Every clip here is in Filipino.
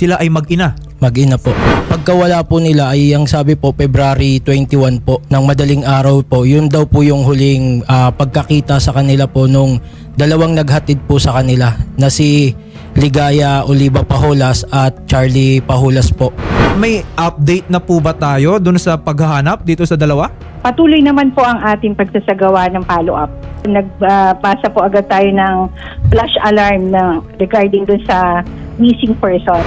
sila ay mag-ina. Mag-ina po. Pagkawala po nila ay ang sabi po February 21 po ng madaling araw po. Yun daw po yung huling ah, pagkakita sa kanila po nung dalawang naghatid po sa kanila na si Ligaya Oliva Paholas at Charlie Paholas po. May update na po ba tayo dun sa paghahanap dito sa dalawa? Patuloy naman po ang ating pagsasagawa ng follow-up. Nagpasa po agad tayo ng flash alarm na regarding dun sa missing person.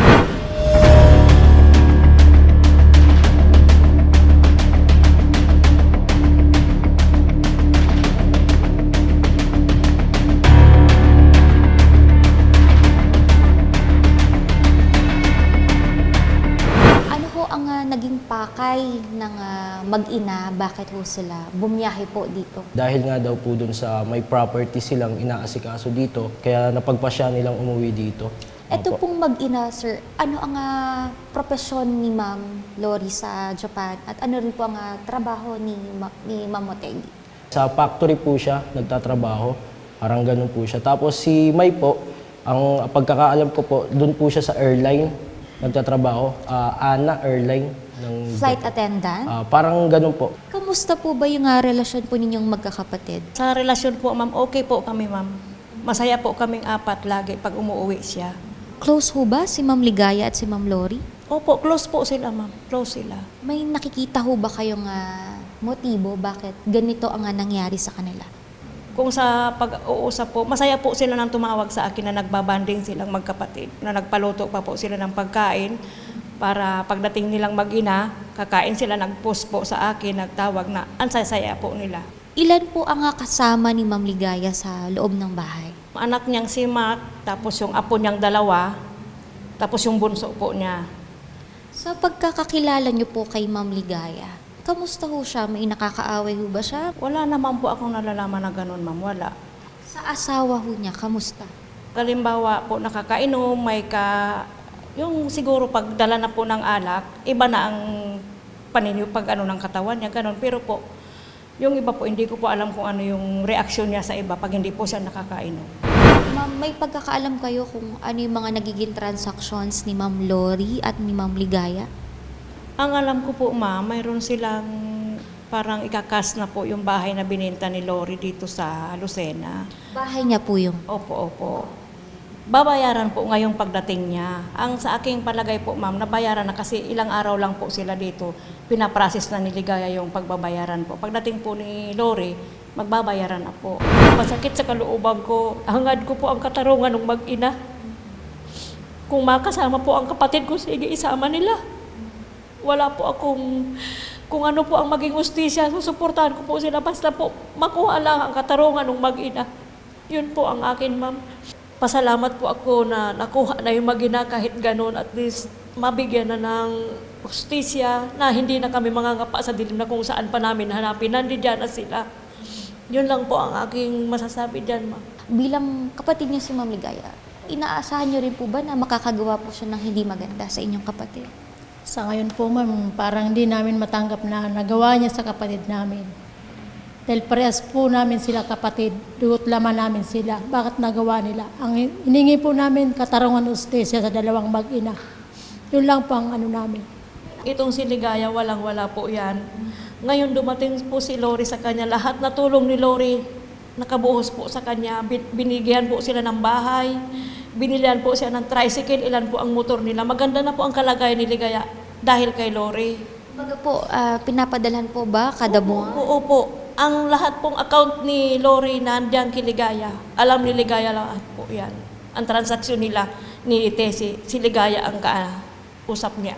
Ano ho ang ah, naging pakay ng ah, mag-ina? Bakit ho sila bumiyahe po dito? Dahil nga daw po dun sa may property silang inaasikaso dito, kaya napagpasya nilang umuwi dito. Ito Opo. pong mag-ina, sir, ano ang ah, profesyon ni Ma'am Lori sa Japan? At ano rin po ang ah, trabaho ni, Ma- ni Ma'am Motegi? Sa factory po siya nagtatrabaho. Parang ganun po siya. Tapos si May po, ang pagkakaalam ko po, doon po siya sa airline nagtatrabaho. Ah, Ana Airline. Ng, Flight attendant? Ah, parang ganun po. Kamusta po ba yung ah, relasyon po ninyong magkakapatid? Sa relasyon po, ma'am, okay po kami, ma'am. Masaya po kaming apat lagi pag umuwi siya. Close ho ba si Ma'am Ligaya at si Ma'am Lori? Opo, close po sila, ma'am. Close sila. May nakikita ho ba kayong ah, motibo bakit ganito ang ah, nangyari sa kanila? Kung sa pag-uusap po, masaya po sila nang tumawag sa akin na nagbabanding silang magkapatid. Na nagpaluto pa po sila ng pagkain para pagdating nilang mag-ina, kakain sila, nag-post po sa akin, nagtawag na ang saya po nila. Ilan po ang ah, kasama ni Ma'am Ligaya sa loob ng bahay? Anak niyang si Mac, tapos yung apo niyang dalawa, tapos yung bunso po niya. Sa pagkakakilala niyo po kay Ma'am Ligaya, kamusta ho siya? May nakakaaway ho ba siya? Wala naman po akong nalalaman na ganun, ma'am. Wala. Sa asawa ho niya, kamusta? Kalimbawa po nakakainom, may ka... Yung siguro pagdala na po ng alak, iba na ang paninyo pag ano ng katawan niya, ganun. Pero po, yung iba po, hindi ko po alam kung ano yung reaksyon niya sa iba pag hindi po siya nakakainom. Ma'am, may pagkakaalam kayo kung ano yung mga nagiging transactions ni Ma'am Lori at ni Ma'am Ligaya? Ang alam ko po, ma'am, mayroon silang parang ikakas na po yung bahay na bininta ni Lori dito sa Lucena. Bahay niya po yung Opo, opo. Babayaran po ngayong pagdating niya. Ang sa aking palagay po, ma'am, nabayaran na kasi ilang araw lang po sila dito. Pinaprocess na niligaya yung pagbabayaran po. Pagdating po ni Lori, magbabayaran na po. Masakit sa kalooban ko. Hangad ko po ang katarungan ng mag-ina. Kung makasama po ang kapatid ko, sige, isama nila. Wala po akong, kung ano po ang maging ustisya, susuportahan ko po sila. Basta po, makuha lang ang katarungan ng mag-ina. Yun po ang akin, ma'am. Pasalamat po ako na nakuha na yung mag-ina kahit ganun. At least, mabigyan na ng ustisya na hindi na kami mangangapa sa dilim na kung saan pa namin hanapin. Nandiyan na sila. Yun lang po ang aking masasabi dyan, ma'am. bilang kapatid niyo si Ma'am Ligaya, inaasahan niyo rin po ba na makakagawa po siya ng hindi maganda sa inyong kapatid? Sa ngayon po ma'am, parang hindi namin matanggap na nagawa niya sa kapatid namin. Dahil parehas po namin sila kapatid, dugot laman namin sila. Bakit nagawa nila? Ang iningi po namin katarungan ustesya sa dalawang mag-ina. Yun lang po ang ano namin. Itong si Ligaya, walang-wala po yan. Ngayon dumating po si Lori sa kanya. Lahat na tulong ni Lori, nakabuhos po sa kanya. Bin- Binigyan po sila ng bahay. Binilihan po siya ng tricycle. Ilan po ang motor nila. Maganda na po ang kalagayan ni Ligaya dahil kay Lori. Baga po, ah, pinapadalhan po ba kada buwan? Oo po. Ang lahat pong account ni Lori nandiyan kay Ligaya. Alam ni Ligaya lahat po yan. Ang transaksyon nila ni Tessie, si Ligaya ang kausap niya.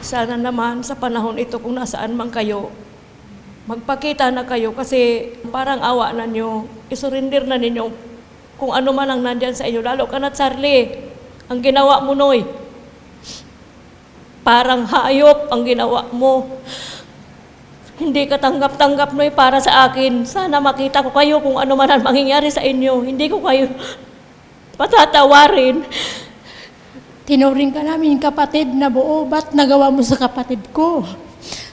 Sana naman sa panahon ito kung nasaan man kayo, magpakita na kayo kasi parang awa na nyo, isurrender na ninyo kung ano man ang nandyan sa inyo. Lalo ka na, Charlie, ang ginawa mo, Noy. Parang hayop ang ginawa mo. Hindi ka tanggap-tanggap, Noy, para sa akin. Sana makita ko kayo kung ano man ang mangyayari sa inyo. Hindi ko kayo patatawarin. Tinuring ka namin kapatid na buo, ba't nagawa mo sa kapatid ko?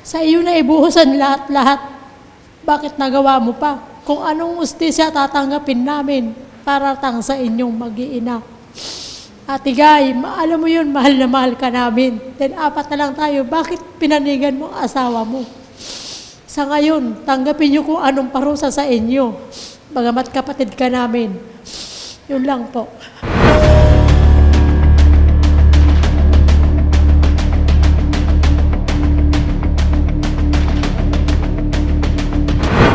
Sa iyo na ibuhusan lahat-lahat. Bakit nagawa mo pa? Kung anong ustisya tatanggapin namin para tang sa inyong mag-iina. Ate Guy, alam mo yun, mahal na mahal ka namin. Then apat na lang tayo, bakit pinanigan mo ang asawa mo? Sa ngayon, tanggapin niyo kung anong parusa sa inyo. Bagamat kapatid ka namin. Yun lang po.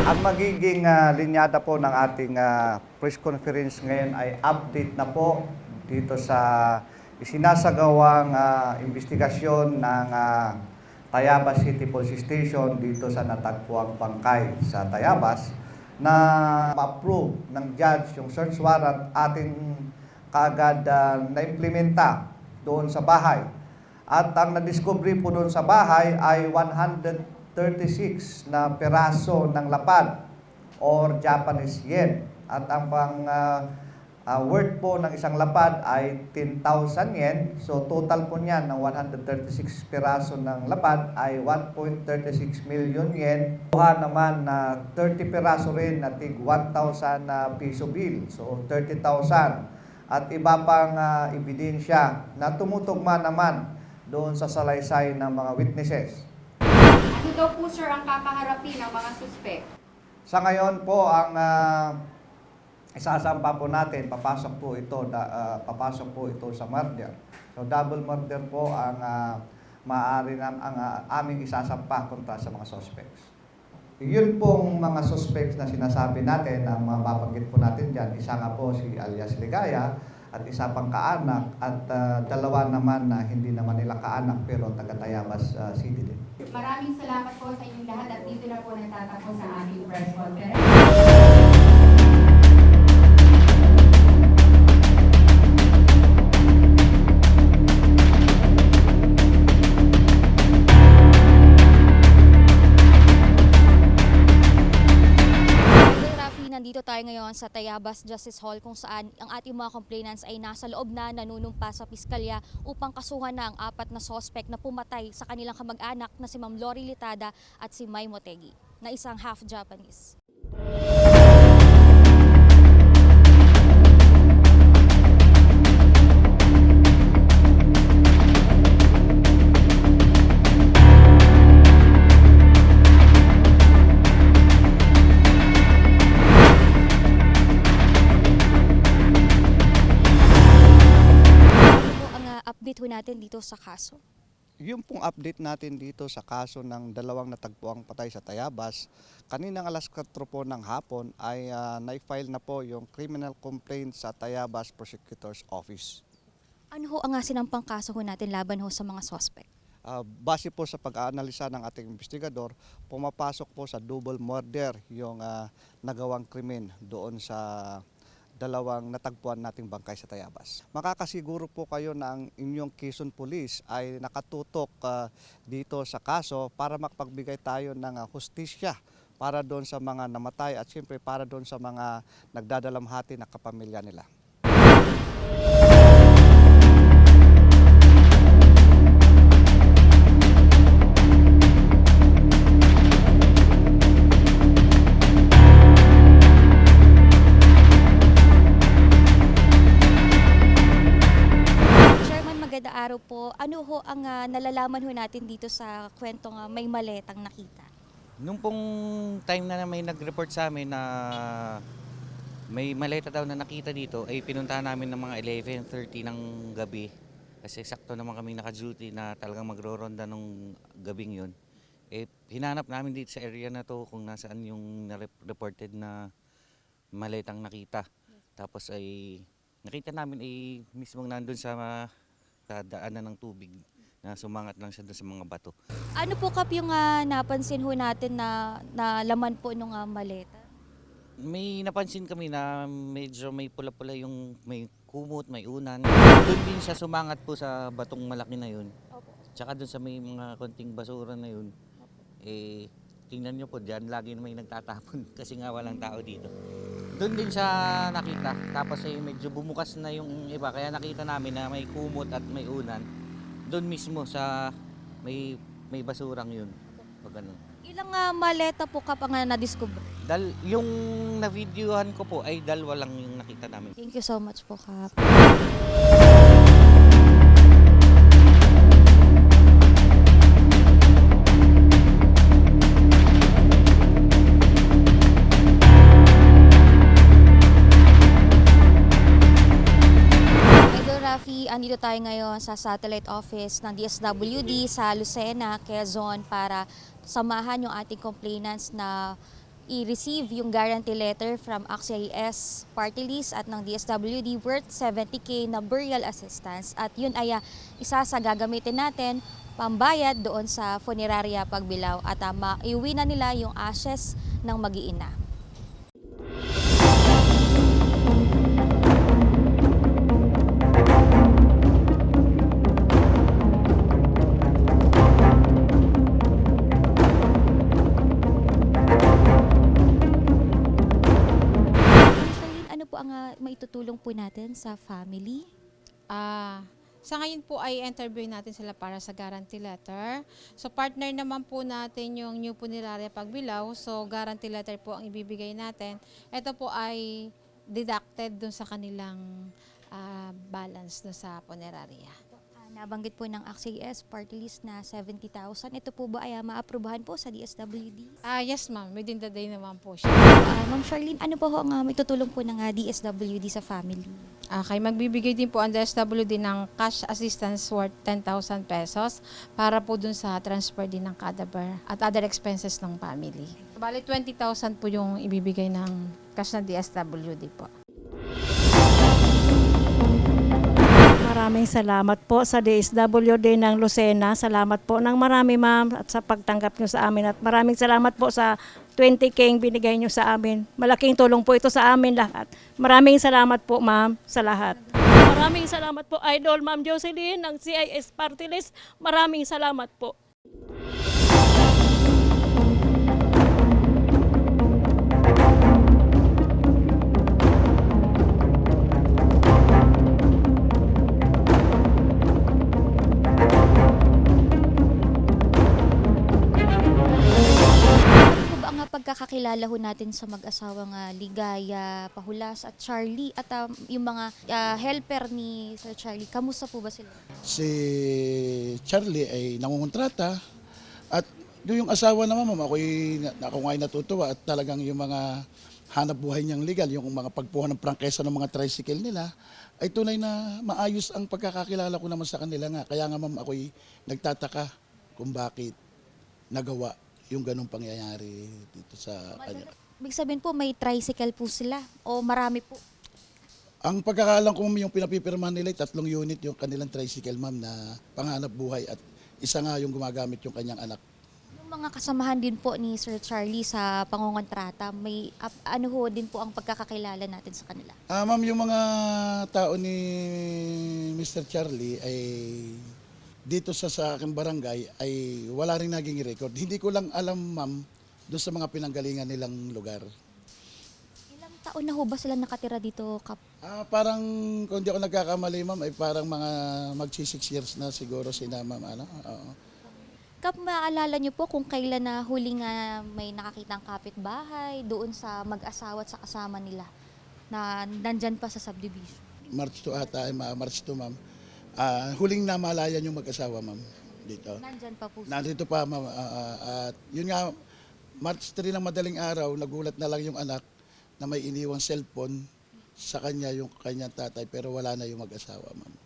Ang magiging ah, linyada po ng ating ah, press conference ngayon ay update na po dito sa isinasagawang ah, investigasyon ng ah, Tayabas City Police Station dito sa natagpuang bangkay sa Tayabas na ma-approve ng judge yung search warrant ating kaagad ah, na-implementa doon sa bahay. At ang na-discovery po doon sa bahay ay 136 na peraso ng lapad or Japanese yen. At ang pang ah, ah, worth po ng isang lapad ay 10,000 yen. So total po niyan ng 136 peraso ng lapad ay 1.36 million yen. Kuha naman na 30 peraso rin na tig 1,000 na piso bill. So 30,000 at iba pang ah, ebidensya na tumutugma naman doon sa salaysay ng mga witnesses. Ano daw po sir ang kakaharapin ng mga suspect? Sa ngayon po ang uh, isasampa po natin, papasok po ito da, ah, papasok po ito sa murder. So double murder po ang uh, maaari nam ang ah, aming isasampa kontra sa mga suspects. Yun pong mga suspects na sinasabi natin, ang mga babanggit po natin diyan, isa nga po si alias Ligaya at isa pang kaanak at ah, dalawa naman na hindi naman nila kaanak pero taga Tayabas ah, City din. Maraming salamat po sa inyong lahat at dito na po nagtatapos sa ating press conference. Nandito tayo ngayon sa Tayabas Justice Hall kung saan ang ating mga complainants ay nasa loob na nanunumpa sa piskalya upang kasuhan na ang apat na sospek na pumatay sa kanilang kamag-anak na si Ma'am Lori Litada at si Mai Motegi na isang half Japanese. Natin dito sa kaso? Yung pong update natin dito sa kaso ng dalawang natagpuang patay sa Tayabas, kaninang alas 4 po ng hapon ay uh, na-file na po yung criminal complaint sa Tayabas Prosecutor's Office. Ano ho ang sinampang kaso ho natin laban ho sa mga sospek? Ah, base po sa pag-aanalisa ng ating investigador, pumapasok po sa double murder yung ah, nagawang krimen doon sa dalawang natagpuan nating bangkay sa Tayabas. Makakasiguro po kayo na ang inyong Quezon Police ay nakatutok ah, dito sa kaso para makapagbigay tayo ng ah, hustisya para doon sa mga namatay at siyempre para doon sa mga nagdadalamhati na kapamilya nila. Maganda araw po. Ano ho ang ah, nalalaman ho natin dito sa kwento nga may maletang nakita? Nung pong time na may nag-report sa amin na may maleta daw na nakita dito, ay pinuntahan namin ng mga 11.30 ng gabi. Kasi sakto naman kami naka-duty na talagang magro-ronda nung gabing yun. Eh, hinanap namin dito sa area na to kung nasaan yung na- reported na maletang nakita. Tapos ay nakita namin ay mismong nandun sa, sa daanan ng tubig na sumangat lang siya doon sa mga bato. Ano po kap yung ah, napansin ho natin na, na laman po nung ah, maleta? May napansin kami na medyo may pula-pula yung may kumot, may unan. Doon din siya sumangat po sa batong malaki na yun. Tsaka doon sa may mga konting basura na yun. Eh, tingnan nyo po dyan, lagi may nagtatapon kasi nga walang tao dito. Doon din siya nakita. Tapos ay medyo bumukas na yung iba. Kaya nakita namin na may kumot at may unan. Doon mismo sa may may basurang yun. Pag ganun. Ilang ah, maleta po kap ang ah, na-discover? Dal, yung na-videohan ko po ay dalawa lang yung nakita namin. Thank you so much po kap. Rafi, andito tayo ngayon sa satellite office ng DSWD sa Lucena, Quezon para samahan yung ating complainants na i-receive yung guarantee letter from AXIS Party List at ng DSWD worth 70k na burial assistance. At yun ay ah, isa sa gagamitin natin pambayad doon sa funeraria Pagbilao at uh, maiuwi na nila yung ashes ng mag-iina. Po maitutulong po natin sa family? Ah, sa ngayon po ay interview natin sila para sa guarantee letter. So partner naman po natin yung New Puniraria Pagbilao. So guarantee letter po ang ibibigay natin. Ito po ay deducted dun sa kanilang ah, balance dun sa puneraria. Nabanggit po ng AXIS party list na 70,000. Ito po ba ay ah, maaprubahan po sa DSWD? Ah, yes ma'am, within the day naman po siya. Ah, Ma'am Charlene, ano po ho ang ah, maitutulong po ng ah, DSWD sa family? Okay, magbibigay din po ang DSWD ng cash assistance worth 10,000 pesos para po dun sa transfer din ng cadaver at other expenses ng family. Bali 20,000 po yung ibibigay ng cash ng DSWD po. Maraming salamat po sa DSWD ng Lucena. Salamat po ng marami ma'am at sa pagtanggap nyo sa amin. At maraming salamat po sa 20K ang binigay nyo sa amin. Malaking tulong po ito sa amin lahat. Maraming salamat po ma'am sa lahat. Maraming salamat po, Idol Ma'am Jocelyn ng CIS Party List. Maraming salamat po. Pagkakakilala ho natin sa mag-asawang ah, Ligaya, Pahulas at Charlie at ah, yung mga ah, helper ni Sir Charlie? Kamusta po ba sila? si Charlie ay nangungontrata at yung asawa naman ma'am, ako'y, ako nga ay natutuwa at talagang yung mga hanap buhay niyang legal, yung mga pagpuha ng prangkesa ng mga tricycle nila, ay tunay na maayos ang pagkakakilala ko naman sa kanila nga. Kaya nga ma'am, ako'y nagtataka kung bakit nagawa yung ganong pangyayari dito sa kanya. Ibig sabihin po, may tricycle po sila o marami po. Ang pagkakalam ko yung pinapipirmahan nila, tatlong unit yung kanilang tricycle ma'am na panghanap buhay at isa nga yung gumagamit yung kanyang anak. Yung mga kasamahan din po ni Sir Charlie sa pangongontrata, may ap- ano ho din po ang pagkakakilala natin sa kanila? Ah, ma'am, yung mga tao ni Mr. Charlie ay dito sa sa aking barangay ay wala rin naging record. Hindi ko lang alam, ma'am, doon sa mga pinanggalingan nilang lugar. Ilang taon na ho ba sila nakatira dito, Kap? Ah, parang kung di ako nagkakamali, ma'am, ay parang mga magsi six years na siguro sina ma'am. Ano? Oo. Kap, maaalala niyo po kung kailan na huling nga may nakakitang kapitbahay doon sa mag-asawa at sa kasama nila na nandyan pa sa subdivision? March 2 ata, ay ma- March 2, ma'am. Ah, huling namalayan yung mag-asawa, ma'am, dito. Nandyan pa po. Nandito pa, ma'am. ah, at yun nga, March 3 ng madaling araw, nagulat na lang yung anak na may iniwang cellphone sa kanya yung kanyang tatay pero wala na yung mag-asawa, ma'am.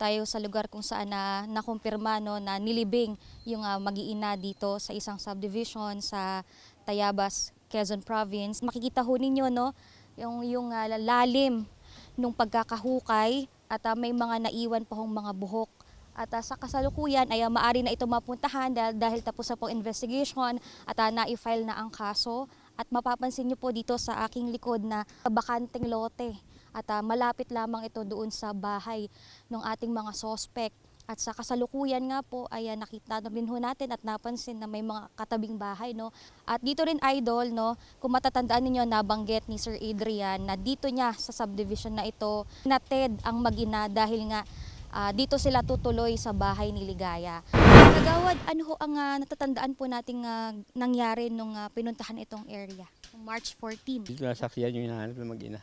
Tayo sa lugar kung saan na nakumpirma no, na nilibing yung ah, mag-iina dito sa isang subdivision sa Tayabas, Quezon Province. Makikita ho ninyo no, yung, yung ah, lalim nung pagkakahukay at ah, may mga naiwan pa hong mga buhok. At ah, sa kasalukuyan ay ah, maaari na ito mapuntahan dahil, dahil tapos na po investigation at ah, na-file na ang kaso. At mapapansin niyo po dito sa aking likod na bakanteng lote at ah, malapit lamang ito doon sa bahay ng ating mga sospek. At sa kasalukuyan nga po ay ah, nakita na rin ho natin at napansin na may mga katabing bahay. No? At dito rin idol, no, kung matatandaan ninyo, nabanggit ni Sir Adrian na dito niya sa subdivision na ito, nated ang magina dahil nga ah, dito sila tutuloy sa bahay ni Ligaya. Kagawad, ano ho ang ah, natatandaan po nating ah, nangyari nung ah, pinuntahan itong area? March 14. Dito nasaksiyan yung hinahanap ng mag-ina.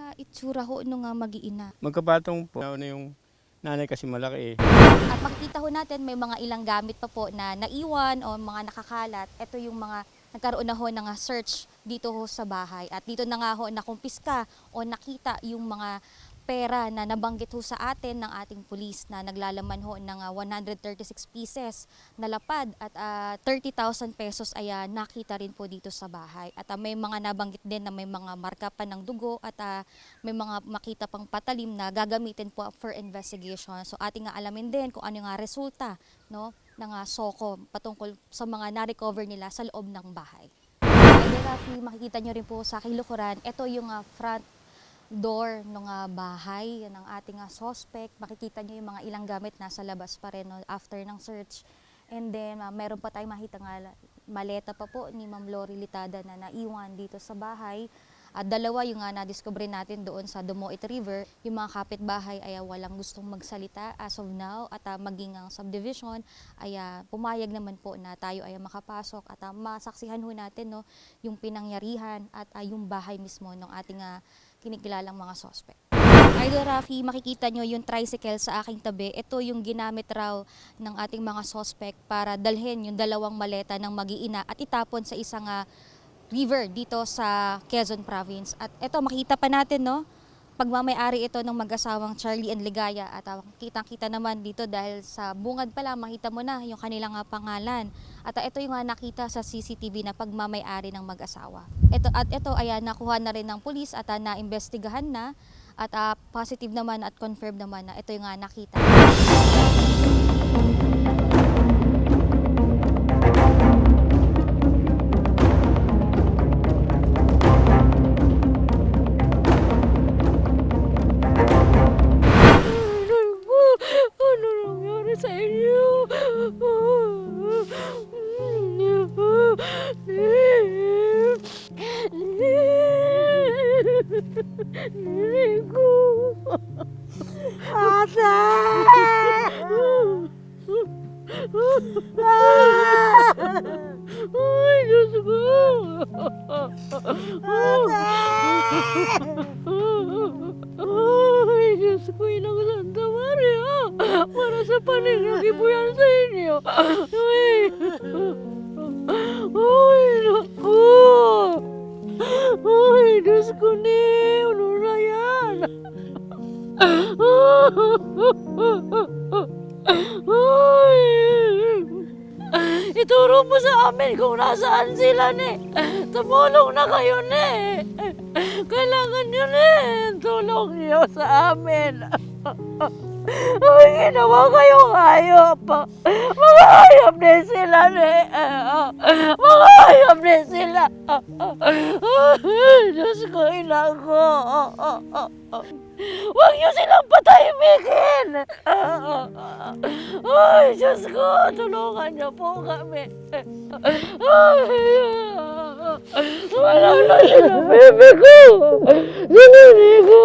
Ah, itsura ho nung ah, mag-iina? Magkapatong po. Ano yung nanay kasi malaki eh. At makikita ho natin may mga ilang gamit pa po na naiwan o mga nakakalat. Ito yung mga nagkaroon na ho ng ah, search dito ho sa bahay. At dito na nga ho nakumpiska o nakita yung mga pera na nabanggit ho sa atin ng ating pulis na naglalaman ho ng ah, 136 pieces na lapad at ah, 30,000 pesos ay ah, nakita rin po dito sa bahay. At ah, may mga nabanggit din na may mga marka pa ng dugo at ah, may mga makita pang patalim na gagamitin po for investigation. So ating nga alamin din kung ano nga resulta no, ng ah, SOCO patungkol sa mga na-recover nila sa loob ng bahay. Rafi, makikita nyo rin po sa kilukuran, ito yung ah, front door ng ah, bahay ng ating ah, suspect. Makikita nyo yung mga ilang gamit nasa labas pa rin no, after ng search. And then, ah, meron pa tayong makita nga maleta pa po ni Ma'am Lori Litada na naiwan dito sa bahay. At dalawa yung nga na-discover natin doon sa Dumoit River, yung mga kapitbahay ay ah, walang gustong magsalita as of now at ah, maging ang subdivision ay ah, pumayag naman po na tayo ay makapasok at ah, masaksihan ho natin no, yung pinangyarihan at ah, yung bahay mismo ng ating ah, kinikilalang mga suspect. Idol Rafi, makikita nyo yung tricycle sa aking tabi. Ito yung ginamit raw ng ating mga suspect para dalhin yung dalawang maleta ng mag-iina at itapon sa isang ah, river dito sa Quezon Province. At ito, makita pa natin, no? Pagmamayari ito ng mag-asawang Charlie and Ligaya at uh, kitang-kita naman dito dahil sa bungad pa lang makita mo na yung kanilang ah, pangalan. At ah, ito yung ah, nakita sa CCTV na pagmamayari ng mag-asawa. Ito, at ito ay ah, nakuha na rin ng pulis at uh, naimbestigahan na at ah, positive naman at confirmed naman na ito yung ah, nakita. Ay, Diyos ko! Ay, Diyos ko, inang Santa Maria! Para sa paninagi po yan sa inyo! Ay! Ay, nasaan sila ni. Tumulong na kayo ni. Kailangan nyo ni. Tulong niyo sa amin. Ay, ginawa kayong hayop. Mga hayop din sila ni. Mga din sila. Diyos ko, ina ko. Huwag niyo silang patahimikin. Ay, Diyos ko, tulungan niyo po kami. Wala na sila, bebe ko. Sinuni ko.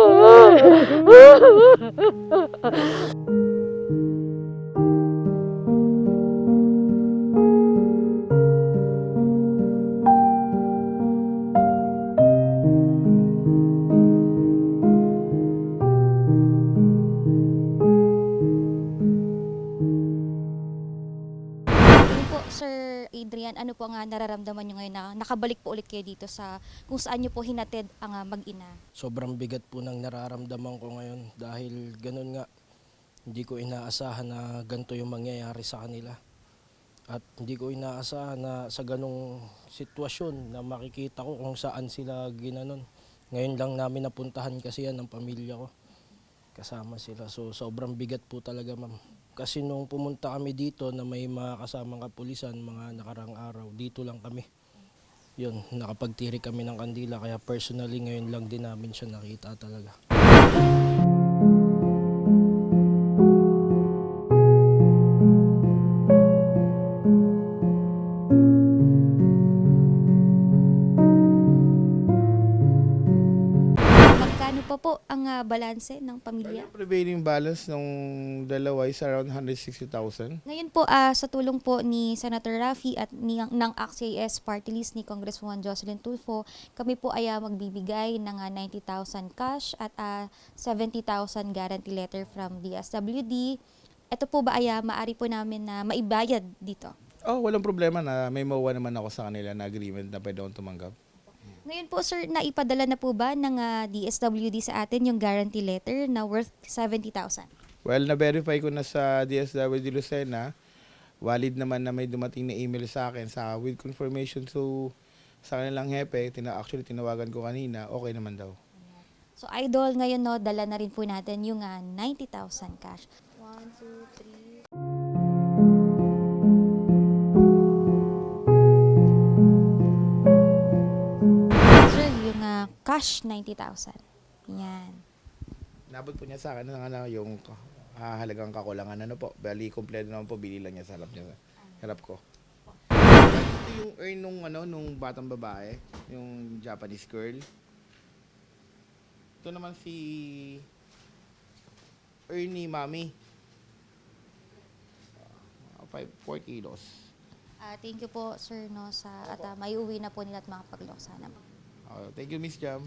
Adrian, ano po ang ah, nararamdaman nyo ngayon na nakabalik po ulit kayo dito sa kung saan nyo po hinatid ang ah, mag-ina? Sobrang bigat po ng nararamdaman ko ngayon dahil ganun nga, hindi ko inaasahan na ganito yung mangyayari sa kanila. At hindi ko inaasahan na sa ganong sitwasyon na makikita ko kung saan sila ginanon. Ngayon lang namin napuntahan kasi yan ng pamilya ko. Kasama sila. So sobrang bigat po talaga ma'am. Kasi nung pumunta kami dito na may mga kasamang kapulisan mga nakarang araw, dito lang kami. Yun, nakapagtiri kami ng kandila kaya personally ngayon lang din namin siya nakita talaga. Ang balanse ng pamilya? Yung prevailing balance ng dalawa is around 160,000. Ngayon po, ah, sa tulong po ni Senator Raffy at ni, ng AXIS party list ni Congresswoman Jocelyn Tulfo, kami po ay ah, magbibigay ng ah, 90,000 cash at ah, 70,000 guarantee letter from DSWD. Ito po ba ay ah, maari po namin na maibayad dito? Oh, walang problema na may mawa naman ako sa kanila na agreement na pwede akong tumanggap. Ngayon po sir, naipadala na po ba ng ah, DSWD sa atin yung guarantee letter na worth 70,000? Well, na-verify ko na sa DSWD Lucena. Valid naman na may dumating na email sa akin sa with confirmation to sa kanilang hepe. Tina, actually, tinawagan ko kanina. Okay naman daw. So idol, ngayon no, dala na rin po natin yung ah, 90,000 cash. 1, 2, 3. Ah, cash 90,000. Yan. Nabot po niya sa akin ng ano, yung ah, halagang kakulangan. Ano po, bali, kompleto naman po, bili lang niya sa harap niya. Harap ko. Ito yung earn nung, ano, nung batang babae, yung Japanese girl. Ito naman si earn ni Mami. 5, 4 kilos. Ah, thank you po sir no sa at ah, may uwi na po nila at makapag-loksa na. Oh, thank you, Miss Jam.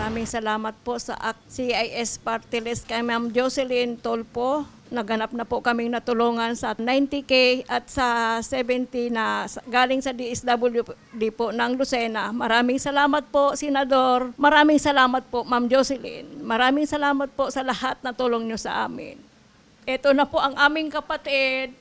Maraming salamat po sa CIS Party List kay Ma'am Jocelyn Tolpo. Naganap na po kaming natulungan sa 90K at sa 70 na galing sa DSWD po ng Lucena. Maraming salamat po, Senador. Maraming salamat po, Ma'am Jocelyn. Maraming salamat po sa lahat na tulong nyo sa amin. Ito na po ang aming kapatid at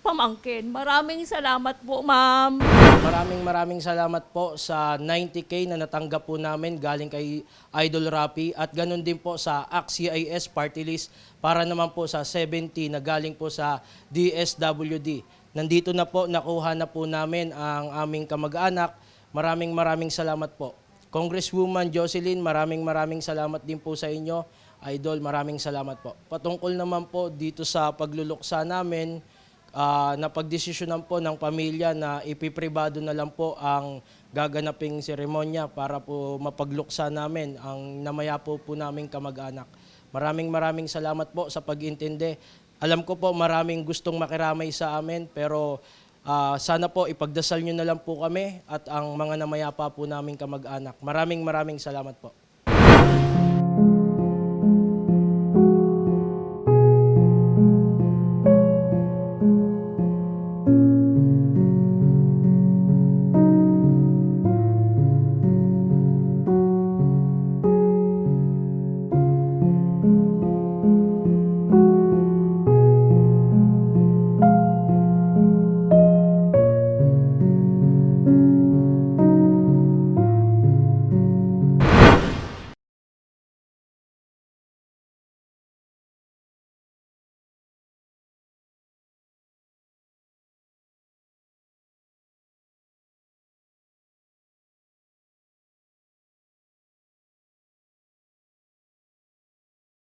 pamangkin. Maraming salamat po, Ma'am. Maraming maraming salamat po sa 90K na natanggap po namin galing kay Idol Rapi at ganun din po sa AXIS party list para naman po sa 70 na galing po sa DSWD. Nandito na po, nakuha na po namin ang aming kamag-anak. Maraming maraming salamat po. Congresswoman Jocelyn, maraming maraming salamat din po sa inyo. Idol, maraming salamat po. Patungkol naman po dito sa pagluluksa namin, uh, napagdesisyonan po ng pamilya na ipipribado na lang po ang gaganaping seremonya para po mapagluksa namin ang namaya po po naming kamag-anak. Maraming maraming salamat po sa pag-intindi. Alam ko po maraming gustong makiramay sa amin pero ah, sana po ipagdasal nyo na lang po kami at ang mga namayapa po naming kamag-anak. Maraming maraming salamat po.